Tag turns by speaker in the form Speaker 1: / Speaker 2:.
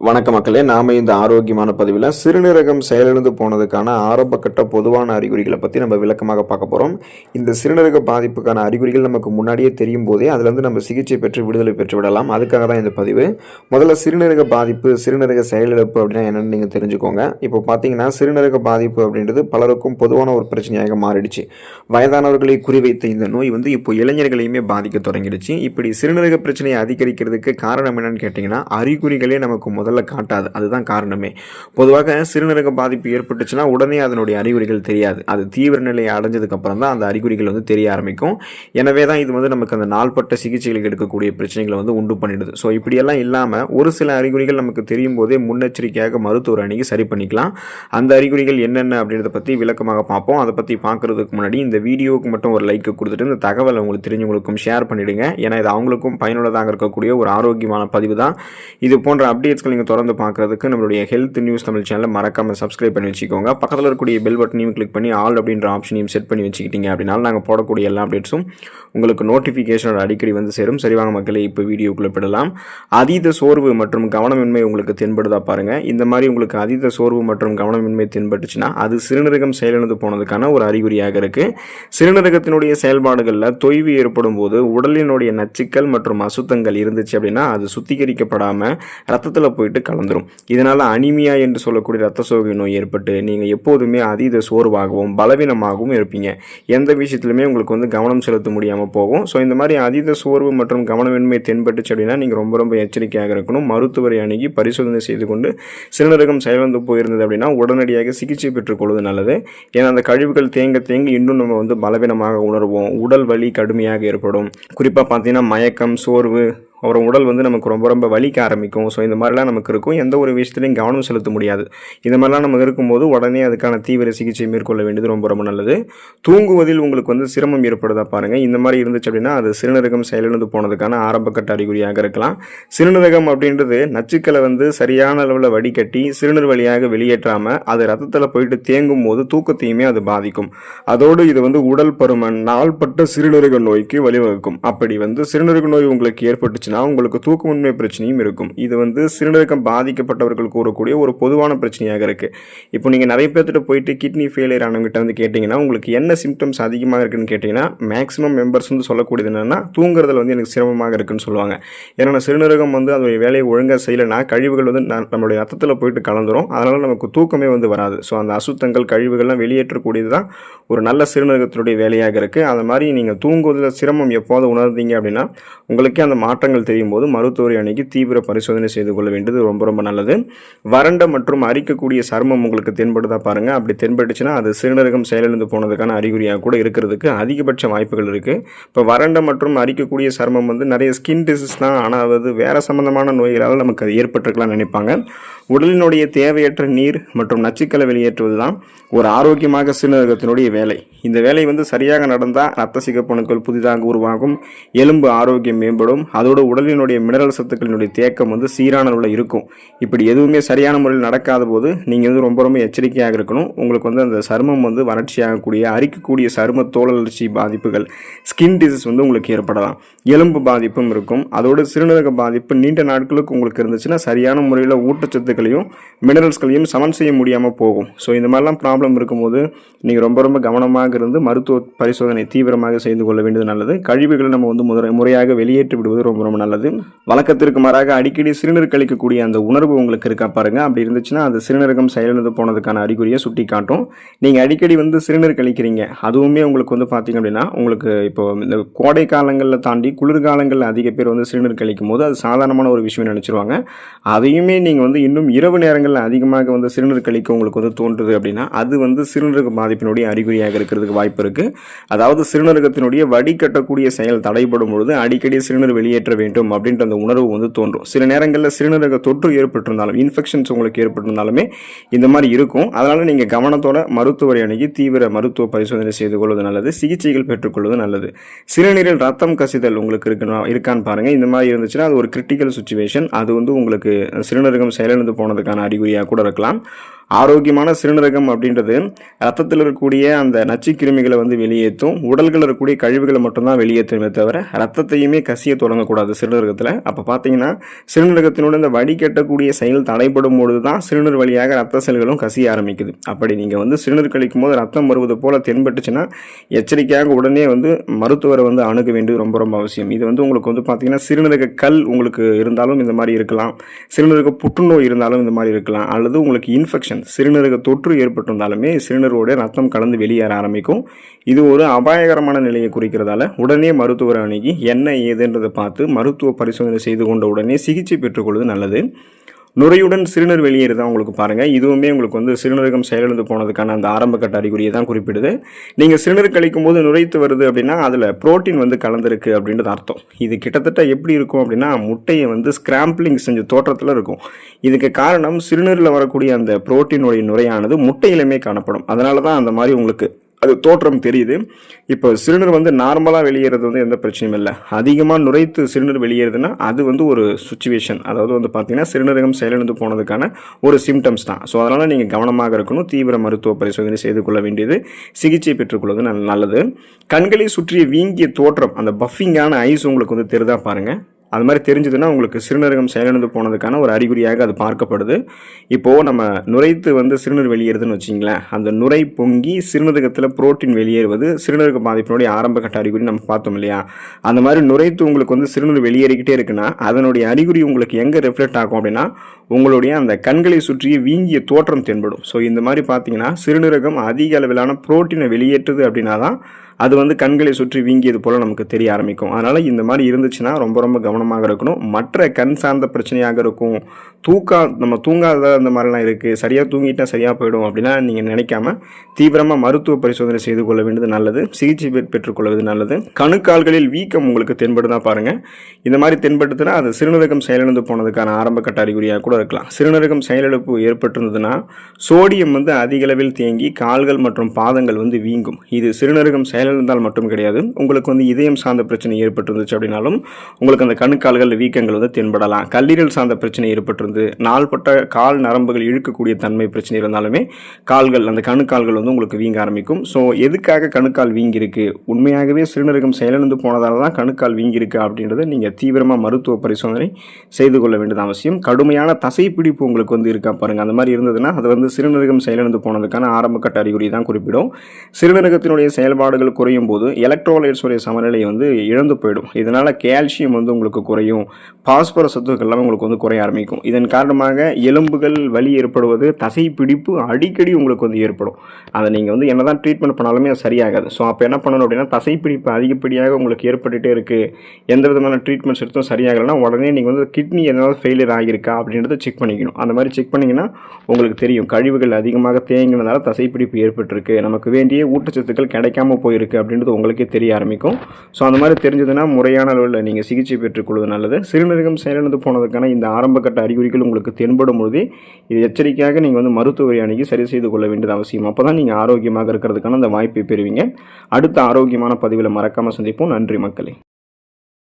Speaker 1: வணக்க மக்களே நாம இந்த ஆரோக்கியமான பதிவில் சிறுநீரகம் செயலிழந்து போனதுக்கான ஆரம்பக்கட்ட பொதுவான அறிகுறிகளை பற்றி நம்ம விளக்கமாக பார்க்க போகிறோம் இந்த சிறுநீரக பாதிப்புக்கான அறிகுறிகள் நமக்கு முன்னாடியே தெரியும் போதே அதுலேருந்து நம்ம சிகிச்சை பெற்று விடுதலை பெற்று விடலாம். அதுக்காக தான் இந்த பதிவு. முதல்ல சிறுநீரக பாதிப்பு சிறுநீரக செயலிழப்பு அப்படின்னா என்னென்னு நீங்கள் தெரிஞ்சுக்கோங்க. இப்போ பார்த்தீங்கன்னா சிறுநீரக பாதிப்பு அப்படின்றது பலருக்கும் பொதுவான ஒரு பிரச்சனையாக மாறிடுச்சு. வயதானவர்களை குறிவைத்த இந்த நோய் வந்து இப்போ இளைஞர்களையுமே பாதிக்க தொடங்கிடுச்சு. இப்படி சிறுநீரக பிரச்சனையை அதிகரிக்கிறதுக்கு காரணம் என்னன்னு கேட்டிங்கன்னா அறிகுறிகளே நமக்கு முதல்ல காட்டாது. அதுதான் காரணமே. பொதுவாக சிறுநீரக பாதிப்பு ஏற்பட்டுச்சுன்னா உடனே அதனுடைய அறிகுறிகள் தெரியாது. அது தீவிர நிலையை அடைஞ்சதுக்கப்புறம் தான் அந்த அறிகுறிகள் வந்து தெரிய ஆரம்பிக்கும். எனவே தான் இது வந்து நமக்கு அந்த நாள்பட்ட சிகிச்சைகளுக்கு எடுக்கக்கூடிய பிரச்சனைகளை வந்து உண்டு பண்ணிடுது. ஸோ இப்படியெல்லாம் இல்லாமல் ஒரு சில அறிகுறிகள் நமக்கு தெரியும் போதே முன்னெச்சரிக்கையாக மருத்துவர் அணுகி சரி பண்ணிக்கலாம். அந்த அறிகுறிகள் என்னென்ன அப்படின்றத பற்றி விளக்கமாக பார்ப்போம். அதை பற்றி பார்க்குறதுக்கு முன்னாடி இந்த வீடியோவுக்கு மட்டும் ஒரு லைக் கொடுத்துட்டு இந்த தகவலை உங்களுக்கு தெரிஞ்சவங்களுக்கும் ஷேர் பண்ணிவிடுங்க ஏன்னா இது அவங்களுக்கும் பயனுள்ளதாக இருக்கக்கூடிய ஒரு ஆரோக்கியமான பதிவு தான். இது போன்ற அப்டேட்ஸ்கள் நீங்கள் தொடர்ந்து பார்க்குறதுக்கு நம்மளுடைய ஹெல்த் நியூஸ் தமிழ் சேனலை மறக்காமல் சப்ஸ்கிரைப் பண்ணி வச்சுக்கோங்க. பக்கத்தில் இருக்கக்கூடிய பெல் பட்டனையும் கிளிக் பண்ணி ஆல் அப்படின்ற ஆப்ஷனையும் செட் பண்ணி வச்சுக்கிட்டீங்க அப்படின்னா நாங்கள் போடக்கூடிய எல்லா அப்டேட்ஸும் உங்களுக்கு நோட்டிஃபிகேஷனோட அடிக்கடி வந்து சேரும். சரிவாங்க மக்களை இப்போ வீடியோக்குள்ளே விடலாம் அதீத சோர்வு மற்றும் கவனமின்மை உங்களுக்கு தென்படுதா பாருங்கள் இந்த மாதிரி உங்களுக்கு அதீத சோர்வு மற்றும் கவனமின்மை தென்பட்டுச்சுன்னா அது சிறுநீரகம் செயலிழந்து போனதுக்கான ஒரு அறிகுறியாக இருக்குது சிறுநீரகத்தினுடைய செயல்பாடுகளில் தொய்வு ஏற்படும் போது உடலினுடைய நச்சுக்கள் மற்றும் அசுத்தங்கள் இருந்துச்சு அப்படின்னா அது சுத்திகரிக்கப்படாமல் ரத்தத்தில் போய் போயிட்டு கலந்துரும். இதனால் அனிமியா என்று சொல்லக்கூடிய ரத்த சோகை நோய் ஏற்பட்டு நீங்கள் எப்போதுமே அதீத சோர்வாகவும் பலவீனமாகவும் இருப்பீங்க. எந்த விஷயத்துலையுமே உங்களுக்கு வந்து கவனம் செலுத்த முடியாமல் போகும். ஸோ இந்த மாதிரி அதீத சோர்வு மற்றும் கவனமின்மை தென்பட்டுச்சு அப்படின்னா நீங்கள் ரொம்ப ரொம்ப எச்சரிக்கையாக இருக்கணும். மருத்துவரை அணுகி பரிசோதனை செய்து கொண்டு சிறுநீரகம் செயலந்து போயிருந்தது அப்படின்னா உடனடியாக சிகிச்சை பெற்றுக்கொள்வது நல்லது. ஏன்னா அந்த கழிவுகள் தேங்க தேங்க இன்னும் நம்ம வந்து பலவீனமாக உணர்வோம். உடல் வலி கடுமையாக ஏற்படும். குறிப்பாக பார்த்தீங்கன்னா மயக்கம் சோர்வு அப்புறம் உடல் வந்து நமக்கு ரொம்ப ரொம்ப வலிக்க ஆரம்பிக்கும். ஸோ இந்த மாதிரிலாம் நமக்கு இருக்கும். எந்த ஒரு விஷயத்துலையும் கவனம் செலுத்த முடியாது. இந்த மாதிரிலாம் நமக்கு இருக்கும்போது உடனே அதுக்கான தீவிர சிகிச்சை மேற்கொள்ள வேண்டியது ரொம்ப ரொம்ப நல்லது. தூங்குவதில் உங்களுக்கு வந்து சிரமம் ஏற்படுதா பாருங்கள் இந்த மாதிரி இருந்துச்சு அப்படின்னா அது சிறுநீரகம் செயலிழந்து போனதுக்கான ஆரம்பக்கட்ட அறிகுறியாக இருக்கலாம். சிறுநீரகம் அப்படின்றது நச்சுக்களை வந்து சரியான அளவில் வடிகட்டி சிறுநீர் வழியாக வெளியேற்றாமல் அது ரத்தத்தில் போயிட்டு தேங்கும் போது தூக்கத்தையுமே அது பாதிக்கும். அதோடு இது வந்து உடல் பருமன் நாள்பட்ட சிறுநீரக நோய்க்கு வழிவகுக்கும். அப்படி வந்து சிறுநீரக நோய் உங்களுக்கு இருந்துச்சுன்னா உங்களுக்கு தூக்கமின்மை பிரச்சனையும் இருக்கும். இது வந்து சிறுநீரகம் பாதிக்கப்பட்டவர்கள் கூறக்கூடிய ஒரு பொதுவான பிரச்சனையாக இருக்குது இப்போ நீங்கள் நிறைய பேர்த்திட்ட போயிட்டு கிட்னி ஃபெயிலியர் ஆனவங்ககிட்ட வந்து கேட்டிங்கன்னா உங்களுக்கு என்ன சிம்டம்ஸ் அதிகமாக இருக்குன்னு கேட்டிங்கன்னா மேக்ஸிமம் மெம்பர்ஸ் வந்து சொல்லக்கூடியது என்னென்னா தூங்குறதுல வந்து எனக்கு சிரமமாக இருக்குன்னு சொல்லுவாங்க. ஏன்னா சிறுநீரகம் வந்து அதோடைய வேலையை ஒழுங்காக செய்யலைன்னா கழிவுகள் வந்து நம்மளுடைய ரத்தத்தில் போயிட்டு கலந்துரும். அதனால் நமக்கு தூக்கமே வந்து வராது. ஸோ அந்த அசுத்தங்கள் கழிவுகள்லாம் வெளியேற்றக்கூடியது தான் ஒரு நல்ல சிறுநீரகத்தினுடைய வேலையாக இருக்குது அந்த மாதிரி நீங்கள் தூங்குவதில் சிரமம் எப்போது உணர்ந்தீங்க அப்படின்னா உங்களுக்கே அந்த மாற்றங்கள் அறிகுறிகள் தெரியும் போது மருத்துவரை அணுகி தீவிர பரிசோதனை செய்து கொள்ள வேண்டியது ரொம்ப ரொம்ப நல்லது. வறண்ட மற்றும் அரிக்கக்கூடிய சர்மம் உங்களுக்கு தென்படுதா பாருங்கள் அப்படி தென்பட்டுச்சுன்னா அது சிறுநீரகம் செயலிழந்து போனதுக்கான அறிகுறியாக கூட இருக்கிறதுக்கு அதிகபட்ச வாய்ப்புகள் இருக்குது இப்போ வறண்ட மற்றும் அரிக்கக்கூடிய சர்மம் வந்து நிறைய ஸ்கின் டிசீஸ் தான். ஆனால் அது வேறு சம்மந்தமான நோய்களால் நமக்கு அது ஏற்பட்டிருக்கலாம் நினைப்பாங்க. உடலினுடைய தேவையற்ற நீர் மற்றும் நச்சுக்களை வெளியேற்றுவது தான் ஒரு ஆரோக்கியமாக சிறுநீரகத்தினுடைய வேலை. இந்த வேலை வந்து சரியாக நடந்தால் ரத்த சிகப்பணுக்கள் புதிதாக உருவாகும். எலும்பு ஆரோக்கியம் மேம்படும். அதோடு உடலினுடைய மினரல் சத்துக்களினுடைய தேக்கம் வந்து சீரான அளவில் இருக்கும். இப்படி எதுவுமே சரியான முறையில் நடக்காத போது நீங்கள் வந்து ரொம்ப ரொம்ப எச்சரிக்கையாக இருக்கணும். உங்களுக்கு வந்து அந்த சருமம் வந்து வறட்சியாகக்கூடிய அரிக்கக்கூடிய சரும தோலலர்ச்சி பாதிப்புகள் ஸ்கின் டிசீஸ் வந்து உங்களுக்கு ஏற்படலாம். எலும்பு பாதிப்பும் இருக்கும். அதோடு சிறுநீரக பாதிப்பு நீண்ட நாட்களுக்கு உங்களுக்கு இருந்துச்சுன்னா சரியான முறையில் ஊட்டச்சத்துக்களையும் மினரல்ஸ்களையும் சமன் செய்ய முடியாமல் போகும். ஸோ இந்த மாதிரிலாம் ப்ராப்ளம் இருக்கும்போது நீங்கள் ரொம்ப ரொம்ப கவனமாக இருந்து மருத்துவ பரிசோதனை தீவிரமாக செய்து கொள்ள வேண்டியது நல்லது. கழிவுகளை நம்ம வந்து முறையாக வெளியேற்றி விடுவது ரொம்ப ரொம்ப நல்லது. வழக்கத்திற்கு மாறாக அடிக்கடி சிறுநீர் கழிக்கக்கூடிய அந்த உணர்வு உங்களுக்கு இருக்கா பாருங்க. அப்படி இருந்துச்சுன்னா அது சிறுநீரகம் செயலிழந்து போனதுக்கான அறிகுறியை சுட்டி காட்டும் நீங்கள் அடிக்கடி வந்து சிறுநீர் கழிக்கிறீங்க. அதுவுமே உங்களுக்கு வந்து பார்த்தீங்க அப்படின்னா உங்களுக்கு இப்போ இந்த கோடை காலங்களில் தாண்டி குளிர்காலங்களில் அதிக பேர் வந்து சிறுநீர் கழிக்கும் போது அது சாதாரணமான ஒரு விஷயம் நினச்சிருவாங்க. அதையுமே நீங்கள் வந்து இன்னும் இரவு நேரங்களில் அதிகமாக வந்து சிறுநீர் கழிக்க உங்களுக்கு வந்து தோன்றுது அப்படின்னா அது வந்து சிறுநீரக பாதிப்பினுடைய அறிகுறியாக இருக்கிறதுக்கு வாய்ப்பு இருக்குது அதாவது சிறுநீரகத்தினுடைய வடிகட்டக்கூடிய செயல் தடைபடும் பொழுது அடிக்கடி சிறுநீர் வெளியேற்ற வேண்டும் அப்படின்ற அந்த உணர்வு வந்து தோன்றும். சில நேரங்களில் சிறுநீரக தொற்று ஏற்பட்டிருந்தாலும் இன்ஃபெக்ஷன்ஸ் உங்களுக்கு ஏற்பட்டிருந்தாலுமே இந்த மாதிரி இருக்கும். அதனால் நீங்கள் கவனத்தோட மருத்துவரை அணுகி தீவிர மருத்துவ பரிசோதனை செய்து கொள்வது நல்லது சிகிச்சைகள் பெற்றுக்கொள்வது நல்லது. சிறுநீரில் ரத்தம் கசிதல் உங்களுக்கு இருக்குன்னா இருக்கான்னு பாருங்கள் இந்த மாதிரி இருந்துச்சுன்னா அது ஒரு கிரிட்டிக்கல் சுச்சுவேஷன் அது வந்து உங்களுக்கு சிறுநீரகம் செயலிழந்து போனதுக்கான அறிகுறியாக கூட இருக்கலாம். ஆரோக்கியமான சிறுநீரகம் அப்படின்றது ரத்தத்தில் இருக்கக்கூடிய அந்த நச்சுக்கிருமிகளை வந்து வெளியேற்றும். உடல்களில் இருக்கக்கூடிய கழிவுகளை மட்டும்தான் வெளியேற்றுமே தவிர ரத்தத்தையுமே கசிய தொடங்கக்கூடாது.
Speaker 2: சிறுநீரகத்தில். அப்போ பார்த்தீங்கன்னா சிறுநீரகத்தினோட இந்த வடிகட்டக்கூடிய செயல் தடைப்படும் பொழுது தான் சிறுநீர் வழியாக ரத்த செல்களும் கசிய ஆரம்பிக்குது. அப்படி நீங்கள் வந்து சிறுநீர் கழிக்கும் போது ரத்தம் வருவது போல் தென்பட்டுச்சுன்னா எச்சரிக்கையாக உடனே வந்து மருத்துவரை வந்து அணுக வேண்டியது ரொம்ப ரொம்ப அவசியம். இது வந்து உங்களுக்கு வந்து பார்த்தீங்கன்னா சிறுநீரக கல் உங்களுக்கு இருந்தாலும் இந்த மாதிரி இருக்கலாம். சிறுநீரக புற்றுநோய் இருந்தாலும் இந்த மாதிரி இருக்கலாம். அல்லது உங்களுக்கு இன்ஃபெக்ஷன் சிறுநீரக தொற்று ஏற்பட்டிருந்தாலுமே சிறுநீரோட ரத்தம் கலந்து வெளியேற ஆரம்பிக்கும். இது ஒரு அபாயகரமான நிலையை குறிக்கிறதால உடனே மருத்துவரை அணுகி என்ன ஏதுன்றதை பார்த்து மருத்துவ பரிசோதனை செய்து கொண்ட உடனே சிகிச்சை பெற்றுக்கொள்வது நல்லது. நுரையுடன் சிறுநீர் வெளியேறுதா உங்களுக்கு பாருங்கள் இதுவுமே உங்களுக்கு வந்து சிறுநீரகம் செயலிழந்து போனதுக்கான அந்த ஆரம்ப கட்ட அறிகுறியை தான் குறிப்பிடுது. நீங்கள் சிறுநீர் கழிக்கும் போது நுரைத்து வருது அப்படின்னா அதில் புரோட்டீன் வந்து கலந்துருக்கு அப்படின்றது அர்த்தம். இது கிட்டத்தட்ட எப்படி இருக்கும் அப்படின்னா முட்டையை வந்து ஸ்கிராம்பிளிங் செஞ்ச தோற்றத்தில் இருக்கும். இதுக்கு காரணம் சிறுநீரில் வரக்கூடிய அந்த புரோட்டீனுடைய நுரையானது முட்டையிலுமே காணப்படும். அதனால தான் அந்த மாதிரி உங்களுக்கு அது தோற்றம் தெரியுது. இப்போ சிறுநீர் வந்து நார்மலாக வெளியேறது வந்து எந்த பிரச்சனையும் இல்லை. அதிகமாக நுரைத்து சிறுநீர் வெளியேறுதுன்னா அது வந்து ஒரு சுச்சுவேஷன் அதாவது வந்து பார்த்திங்கன்னா சிறுநீரகம் செயலிழந்து போனதுக்கான ஒரு சிம்டம்ஸ் தான். ஸோ அதனால் நீங்கள் கவனமாக இருக்கணும். தீவிர மருத்துவ பரிசோதனை செய்து கொள்ள வேண்டியது. சிகிச்சை பெற்றுக்கொள்வது நல்ல நல்லது. கண்களை சுற்றிய வீங்கிய தோற்றம் அந்த பஃபிங்கான ஐஸ் உங்களுக்கு வந்து தெரிதா பாருங்கள் அது மாதிரி தெரிஞ்சதுன்னா உங்களுக்கு சிறுநீரகம் செயலிழந்து போனதுக்கான ஒரு அறிகுறியாக அது பார்க்கப்படுது. இப்போது நம்ம நுரைத்து வந்து சிறுநீர் வெளியேறுதுன்னு வச்சிங்களேன். அந்த நுரை பொங்கி சிறுநீரகத்தில் புரோட்டீன் வெளியேறுவது சிறுநீரக பாதிப்பினுடைய ஆரம்ப கட்ட அறிகுறி நம்ம பார்த்தோம் இல்லையா? அந்த மாதிரி நுரைத்து உங்களுக்கு வந்து சிறுநீர் வெளியேறிக்கிட்டே இருக்குன்னா அதனுடைய அறிகுறி உங்களுக்கு எங்கே ரிஃப்ளெக்ட் ஆகும் அப்படின்னா உங்களுடைய அந்த கண்களை சுற்றிய வீங்கிய தோற்றம் தென்படும். ஸோ இந்த மாதிரி பார்த்தீங்கன்னா சிறுநீரகம் அதிக அளவிலான புரோட்டீனை வெளியேற்றுது அப்படின்னா தான் அது வந்து கண்களை சுற்றி வீங்கியது போல் நமக்கு தெரிய ஆரம்பிக்கும். அதனால் இந்த மாதிரி இருந்துச்சுன்னா ரொம்ப ரொம்ப கவனமாக இருக்கணும். மற்ற கண் சார்ந்த பிரச்சனையாக இருக்கும். தூக்கா நம்ம தூங்காத அந்த மாதிரிலாம் இருக்குது சரியாக தூங்கிட்டா சரியாக போயிடும் அப்படின்னா நீங்கள் நினைக்காம தீவிரமாக மருத்துவ பரிசோதனை செய்து கொள்ள வேண்டியது நல்லது. சிகிச்சை பெற்றுக்கொள்வது நல்லது. கணுக்கால்களில் வீக்கம் உங்களுக்கு தென்படுதான் பாருங்கள் இந்த மாதிரி தென்பட்டுதுன்னா அது சிறுநீரகம் செயலிழந்து போனதுக்கான ஆரம்ப கட்ட அறிகுறியாக கூட இருக்கலாம். சிறுநீரகம் செயலிழப்பு ஏற்பட்டிருந்ததுன்னா சோடியம் வந்து அதிகளவில் தேங்கி கால்கள் மற்றும் பாதங்கள் வந்து வீங்கும். இது சிறுநீரகம் செயலிழந்தால் மட்டும் கிடையாது. உங்களுக்கு வந்து இதயம் சார்ந்த பிரச்சனை ஏற்பட்டிருந்துச்சு அப்படின்னாலும் உங்களுக்கு அந்த கணுக்கால்கள் வீக்கங்கள் வந்து தென்படலாம். கல்லீரல் சார்ந்த பிரச்சனை ஏற்பட்டிருந்து நாள்பட்ட கால் நரம்புகள் இழுக்கக்கூடிய தன்மை பிரச்சனை இருந்தாலுமே கால்கள் அந்த கணுக்கால்கள் வந்து உங்களுக்கு வீங்க ஆரம்பிக்கும். ஸோ எதுக்காக கணுக்கால் வீங்கியிருக்கு? உண்மையாகவே சிறுநீரகம் செயலிழந்து போனதால தான் கணுக்கால் வீங்கியிருக்கு அப்படின்றத நீங்கள் தீவிரமாக மருத்துவ பரிசோதனை செய்து கொள்ள வேண்டியது அவசியம். கடுமையான தசைப்பிடிப்பு உங்களுக்கு வந்து இருக்கா பாருங்கள் அந்த மாதிரி இருந்ததுன்னா அது வந்து சிறுநீரகம் செயலிழந்து போனதுக்கான ஆரம்ப கட்ட அறிகுறி தான் குறிப்பிடும். சிறுநீரகத்தினுடைய செயல்பாடுகள் குறையும் போது எலக்ட்ரோலைட்ஸ் உடைய சமநிலை வந்து இழந்து போயிடும். இதனால் கால்சியம் வந்து உங்களுக்கு குறையும். பாஸ்பரஸ் சத்துக்கள் எல்லாமே உங்களுக்கு வந்து குறைய ஆரம்பிக்கும். இதன் காரணமாக எலும்புகள் வலி ஏற்படுவது தசை பிடிப்பு அடிக்கடி உங்களுக்கு வந்து ஏற்படும். அதை நீங்கள் வந்து என்ன தான் ட்ரீட்மெண்ட் பண்ணாலுமே அது சரியாகாது. ஸோ அப்போ என்ன பண்ணணும் அப்படின்னா தசை பிடிப்பு அதிகப்படியாக உங்களுக்கு ஏற்பட்டுகிட்டே இருக்குது எந்த விதமான ட்ரீட்மெண்ட்ஸ் எடுத்தும் சரியாகலைன்னா உடனே நீங்கள் வந்து கிட்னி எதனால் ஃபெயிலியர் ஆகியிருக்கா அப்படின்றத செக் பண்ணிக்கணும். அந்த மாதிரி செக் பண்ணிங்கன்னா உங்களுக்கு தெரியும். கழிவுகள் அதிகமாக தேங்கினதால தசைப்பிடிப்பு ஏற்பட்டிருக்கு. நமக்கு வேண்டிய ஊட்டச்சத்துக்கள் கிடைக்காம போயிருக்கு. அப்படின்றது உங்களுக்கே தெரிய ஆரம்பிக்கும். ஸோ அந்த மாதிரி தெரிஞ்சதுன்னா முறையான அளவில் நீங்கள் சிகிச்சை பெற்றுக்கொள்வது நல்லது. சிறுநீரகம் செயலிழந்து போனதுக்கான இந்த ஆரம்ப கட்ட அறிகுறிகள் உங்களுக்கு தென்படும் பொழுதே இது எச்சரிக்கையாக நீங்கள் வந்து மருத்துவரை அணுகி சரி செய்து கொள்ள வேண்டியது அவசியம். அப்போ தான் நீங்கள் ஆரோக்கியமாக இருக்கிறதுக்கான அந்த வாய்ப்பை பெறுவீங்க. அடுத்த ஆரோக்கியமான பதிவில் மறக்காமல் சந்திப்போம். நன்றி மக்களே.